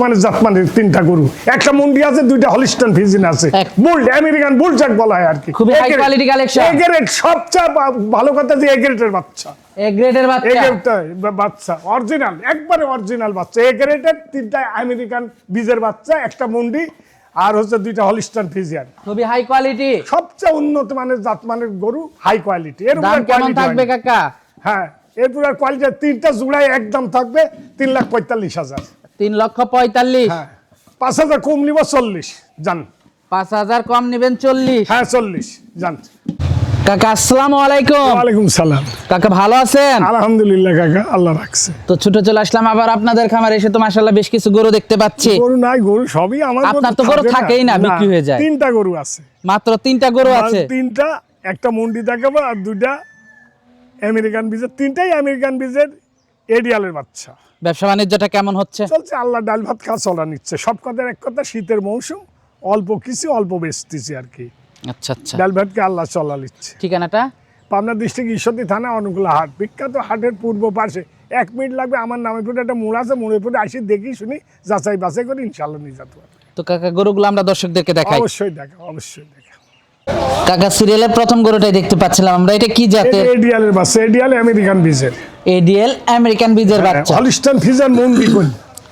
মানে জাতমানের তিনটা গরু। একটা মুন্ডি আছে দুইটা হলিস্টন ফিজিন আছে। এক- বুল আমেরিকান বুল জ্যাক বলা হয় আর কি। খুবই high quality collection। এগ্রেড সবচেয়ে ভালো কথা যে এগ্রেডের বাচ্চা। এ গ্রেডের বাচ্চা। এগ্রেডটা বাচ্চা। অরিজিনাল একবারে অরিজিনাল বাচ্চা। এগ্রেডের তিনটা আমেরিকান বীজের বাচ্চা একটা মুন্ডি আর হচ্ছে দুইটা হলিস্টন ফিজিয়ান খুবই হাই কোয়ালিটি সবচেয়ে উন্নত মানের জাতমানের গরু হাই কোয়ালিটি এর দাম কেমন থাকবে কাকা? হ্যাঁ এরপর আর কোয়ালিটি তিনটা জোড়ায় একদম থাকবে তিন লাখ পঁয়তাল্লিশ হাজার। তিন লক্ষ পঁয়তাল্লিশ। হ্যাঁ। পাঁচ হাজার কম নিব চল্লিশ জান পাঁচ হাজার কম নেবেন চল্লিশ। হ্যাঁ চল্লিশ জান কাকা আসসালামু আলাইকুম। ওয়ালাইকুম সালাম। কাকা ভালো আছেন? আলহামদুলিল্লাহ কাকা আল্লাহ রাখছে। তো ছুটে চলে আসলাম আবার আপনাদের খামার এসে তো মাসাল্লাহ বেশ কিছু গরু দেখতে পাচ্ছি। গরু নাই গরু সবই আমার আপনার তো গরু থাকেই না, বিক্রি হয়ে যায়। তিনটা গরু আছে। মাত্র তিনটা গরু আছে। তিনটা একটা মুন্ডি দেখাবো আর দুইটা আমেরিকান বীজের। তিনটাই আমেরিকান বীজের এডিয়ালের বাচ্চা। ব্যবসা বাণিজ্যটা কেমন হচ্ছে? চলছে আল্লাহ ডাল ভাত খাওয়া চলা নিচ্ছে। সব কথার এক কথা শীতের মৌসুম অল্প কিছু অল্প বেচতেছি আর কি। আচ্ছা আচ্ছা। ডাল ভাতকে আল্লাহ চলা নিচ্ছে। ঠিকানাটা? পাবনা ডিস্ট্রিক্ট ঈশ্বরী থানা অনুকূলা হাট। বিখ্যাত হাটের পূর্ব পাশে। এক মিনিট লাগবে আমার নামে পরে একটা মোড় আছে মোড়ে পরে আসি দেখি শুনি যাচাই বাছাই করে ইনশাল্লাহ নিয়ে যেতে পারবে তো কাকা গরুগুলো আমরা দর্শকদেরকে দেখাই। অবশ্যই দেখা অবশ্যই দেখা কাকা সিরিয়ালের প্রথম গরুটাই দেখতে পাচ্ছিলাম আমরা। এটা কি জাতের? এডিয়ালের বাচ্চা এডিয়াল আমেরিকান বীজের এডিএল আমেরিকান বীজের হ্যাঁ, বাচ্চা। হলিস্টান ফিজার মুন্ডি কোন?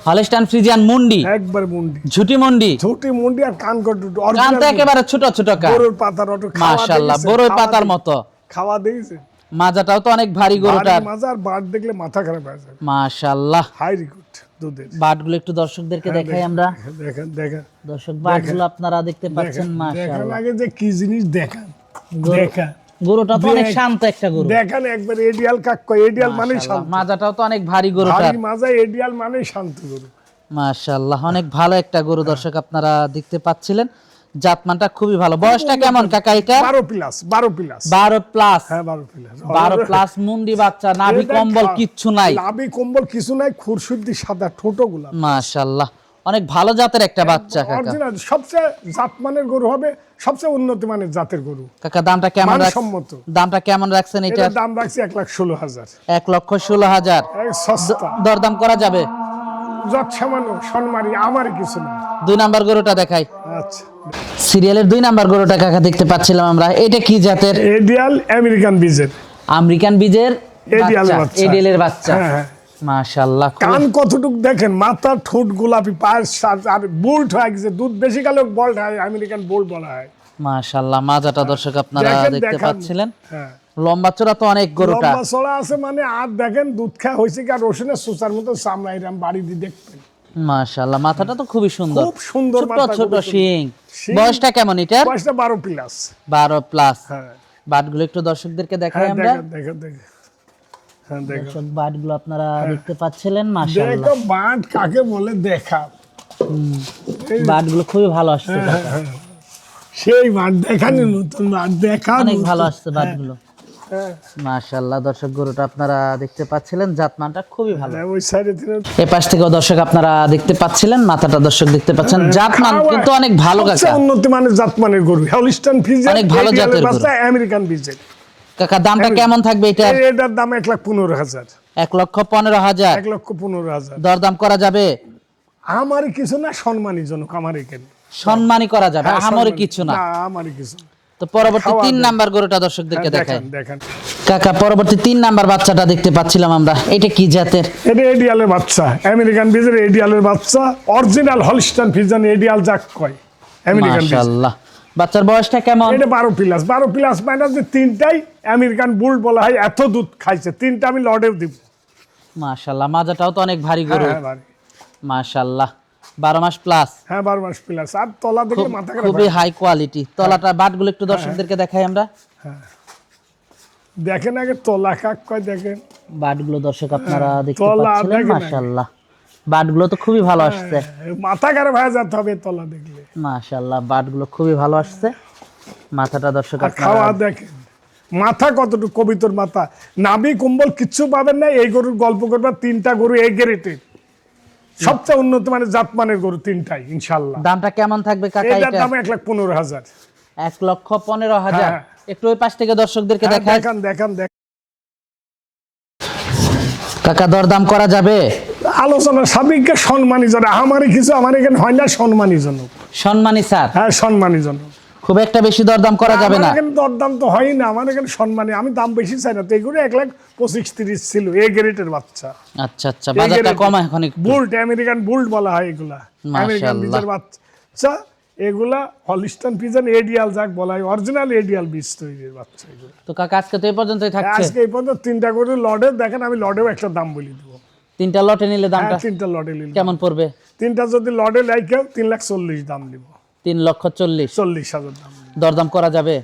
হলস্টাইন ফ্রিজিয়ান মুন্ডি? একবার মুন্ডি। ঝুটি মুন্ডি? ছোটি মুন্ডি আর কান কট কান তো একেবারে ছোট ছোট কান। গরুর পাতার অটো মাশাআল্লাহ বড়ই পাতার মতো। খাওয়া দিয়েছে। মাজাটাও তো অনেক ভারী গরুটার। মাজার বাট দেখলে মাথা খারাপ হয়ে যাবে। মাশাআল্লাহ। হাই রিকুট দুধের। বাটগুলো একটু দর্শকদেরকে হ্যাঁ, দেখাই আমরা। দেখেন দেখেন দর্শক বাটগুলো আপনারা দেখতে পাচ্ছেন মাশাআল্লাহ। আগে যে কি জিনিস দেখান। দেখা। গরুটা তো অনেক শান্ত একটা গরু। দেখেন একবার এডিয়াল কাক কয় এডিয়াল মানে শান্ত। মাজাটাও তো অনেক ভারী ভারী মাজা এডিয়াল মানে শান্ত গরু। মাশাআল্লাহ অনেক ভালো একটা গরু দর্শক আপনারা দেখতে পাচ্ছিলেন। জাতমানটা খুবই ভালো। বয়সটা কেমন কাকা এটা বারো প্লাস বারো প্লাস বারো প্লাস হ্যাঁ বারো প্লাস বারো প্লাস মুন্ডি বাচ্চা নাভি কম্বল কিচ্ছু নাই। লাভি কম্বল কিছু নাই খুরশুদ্দি সাদা ঠোঁটো গুলা মাশাআল্লাহ। অনেক ভালো জাতের একটা বাচ্চা কাকা। অরিজিনাল সবচেয়ে জাতমানের গরু হবে সবচেয়ে উন্নত মানের জাতের গরু। কাকা দামটা কেমন মানসম্মত। দামটা কেমন রাখছেন এটা? দাম রাখছি এক লাখ ষোলো হাজার। এক লক্ষ ষোলো হাজার। এই সস্তা। দরদাম করা যাবে? যত সামান্য সনমারি আমার কিছু না দুই নাম্বার গরুটা দেখাই। আচ্ছা। সিরিয়ালের দুই নাম্বার গরুটা কাকা দেখতে পাচ্ছিলাম আমরা। এটা কি জাতের? এডিয়াল আমেরিকান বীজের। আমেরিকান বীজের এডিয়ালের বাচ্চা। হ্যাঁ, হ্যাঁ। মাশাআল্লাহ কান কতটুক দেখেন? মাথা ঠোঁট গোলাপি আর বোল্ট হয়ে গেছে। দুধ বেশি হয় আমেরিকান বোল্ট বলা হয়। মাশাআল্লাহ মাজাটা দর্শক আপনারা দেখতে পাচ্ছিলেন। হ্যাঁ। লম্বা চড়া তো অনেক গরুটা। লম্বা চড়া আছে মানে আর দেখেন দুধ খা হয়েছে কি আর রসুনের সুসার মতো এরম বাড়ি দিয়ে দেখবেন। মাশাআল্লাহ মাথাটা তো খুবই সুন্দর। খুব সুন্দর ছোট ছোট শিং। বয়সটা কেমন এটার? বয়সটা বারো প্লাস বারো প্লাস হ্যাঁ। বাটগুলো একটু দর্শকদেরকে দেখাই হ্যাঁ আমরা। দেখেন দেখেন দেখেন। হ্যাঁ দেখো বাটগুলো আপনারা দেখতে পাচ্ছিলেন মাশাআল্লাহ। দেখো বাঁট কাকে বলে দেখা? বাটগুলো খুবই ভালো আসছে হ্যাঁ, সেই বাঁট দেখানি নতুন বাঁট দেখা অনেক ভালো আসছে বাটগুলো। হ্যাঁ, মাশাআল্লাহ দর্শক গরুটা আপনারা দেখতে পাচ্ছিলেন জাতমানটা খুবই ভালো। হ্যাঁ, ওই সাইডে পাশ থেকেও দর্শক আপনারা দেখতে পাচ্ছিলেন মাথাটা দর্শক দেখতে পাচ্ছেন। জাতমান কিন্তু অনেক ভালো কাকা। উন্নত মানের জাতমানের গরু। হলিস্টান ফিজের অনেক ভালো জাতের গরু। আমেরিকান কাকা দামটা কেমন থাকবে এই- এটার দাম এক লাখ পনেরো হাজার। এক লক্ষ পনেরো হাজার। এক লক্ষ পনেরো হাজার। দরদাম করা যাবে? আমার কিছু না সম্মানী জনক আমার এখানে সম্মানই করা যাবে হ্যাঁ, আমারই কিছু না। আমার কিছু না। তো পরবর্তী তিন নাম্বার গরুটা দর্শকদেরকে হ্যাঁ, কাকা পরবর্তী তিন নাম্বার বাচ্চাটা দেখতে পাচ্ছিলাম আমরা। এটা কি জাতের? এটা এডিয়ালের বাচ্চা আমেরিকান বীজের এডিয়ালের বাচ্চা অরিজিনাল হলিস্টান ফিজান এডিয়াল যাক কয় আমেরিকান মাশাআল্লাহ। বাচ্চার বয়সটা কেমন? এটা বারো প্লাস বারো প্লাস মানে যে তিনটাই আমেরিকান বুল বলা হয় এত দুধ খাইছে তিনটা আমি লডেও দিব। মাশাআল্লাহ মাজাটাও তো অনেক ভারী গরু। হ্যাঁ বাড়ি। মাশাআল্লাহ। বারো মাস প্লাস হ্যাঁ বারো মাস প্লাস আর তলা দেখলে মাথা খারাপ খুবই হাই কোয়ালিটি তলাটা বাটগুলো একটু দর্শকদেরকে দেখাই আমরা। দেখেন আগে তলা কাক কয় দেখেন। বাটগুলো দর্শক আপনারা দেখতে আগে। মাশাআল্লাহ। বাটগুলো তো খুবই ভালো আসছে। মাথা খারাপ হয়ে যেতে হবে তলা দেখলে। মাশাআল্লাহ বাটগুলো খুবই ভালো আসছে। মাথাটা দর্শক আর খাওয়া আপনারা দেখেন। মাথা কতটুকু কবিতর মাথা। নাবি কুম্বল কিচ্ছু পাবেন না। এই গরুর গল্প করবা তিনটা গরু এই গেরেটে সবচেয়ে উন্নত মানের জাতমানের গরু তিনটাই ইনশাল্লাহ দামটা কেমন থাকবে কাকা এটার দাম এক লাখ পনেরো হাজার। এক লক্ষ পনেরো হাজার। হ্যাঁ। একটু ওই পাশ থেকে দর্শকদেরকে হ্যাঁ, দেখান দেখান দেখান। কাকা দরদাম করা যাবে? আলোচনা সাবিককে সম্মানী জনক আমার কিছু আমার এখানে হয় না সম্মানী জনক সম্মানী স্যার। হ্যাঁ সম্মানী জনক খুব একটা বেশি দরদাম করা যাবে না। এখানে দরদাম তো হয় না আমার এখানে সম্মানী। আমি দাম বেশি চাই না তো এগুলো এক লাখ পঁচিশ তিরিশ ছিল এ গ্রেটের বাচ্চা। আচ্ছা আচ্ছা বাজারটা কম এখন বুল্ট আমেরিকান বুল্ট বলা হয় এগুলা। আমেরিকান। বাচ্চা এগুলা হলিস্টান পিজন এডিয়াল যাক বলা হয় অরিজিনাল এডিয়াল বীজ তৈরির বাচ্চা এগুলো। তো কাকা আজকে তো এই পর্যন্তই থাকছে। আজকে এই পর্যন্ত তিনটা করে লডে দেখেন আমি লডেও একটা দাম বলি দেবো। তিনটা লটে নিলে হ্যাঁ দামটা তিনটা লডে নিলাম কেমন পড়বে? তিনটা যদি লডে লাইকে তিন লাখ চল্লিশ দাম দিব। তিন লক্ষ চল্লিশ। চল্লিশ হাজার দাম। দরদাম করা যাবে?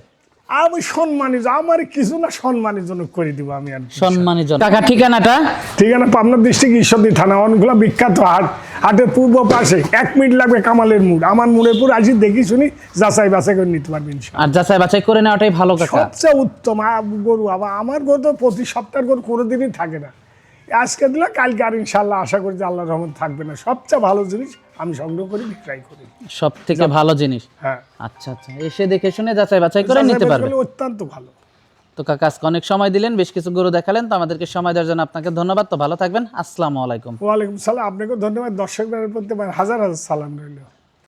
আমি সম্মানী আমার কিছু না সম্মানের জন্য করে দিব আমি আর কি। সম্মানী জন কাকা ঠিকানাটা? ঠিকানা পাবনা ডিস্ট্রিক্ট ঈশ্বরদী থানা অনেকগুলো বিখ্যাত হাট। হাটের পূর্ব পাশে এক মিনিট লাগবে কামালের মুড়। আমার মুড়ের পুর আসি দেখি শুনি যাচাই বাছাই করে নিতে পারবেন আর যাচাই বাছাই করে নেওয়াটাই ভালো কাকা সবচেয়ে উত্তম গরু আবার আমার গরু তো প্রতি সপ্তাহের গরু কোনোদিনই থাকে না। আজকে দিলে কালকে আর ইনশাল্লাহ আশা করি যে আল্লাহ রহমত থাকবে না। সবচেয়ে ভালো জিনিস আমি সংগ্রহ করি বিক্রয় করি। সব থেকে ভালো জিনিস? হ্যাঁ। আচ্ছা আচ্ছা। এসে দেখে শুনে যাচাই বাছাই করে নিতে পারবে অত্যন্ত ভালো। তো কাকা আজকে অনেক সময় দিলেন বেশ কিছু গরু দেখালেন তো আমাদেরকে সময় দেওয়ার জন্য আপনাকে ধন্যবাদ। তো ভালো থাকবেন। আসসালামু আলাইকুম। ওয়ালাইকুম সালাম। আপনাকে ধন্যবাদ। দর্শকদের প্রতি হাজার হাজার সালাম রইল।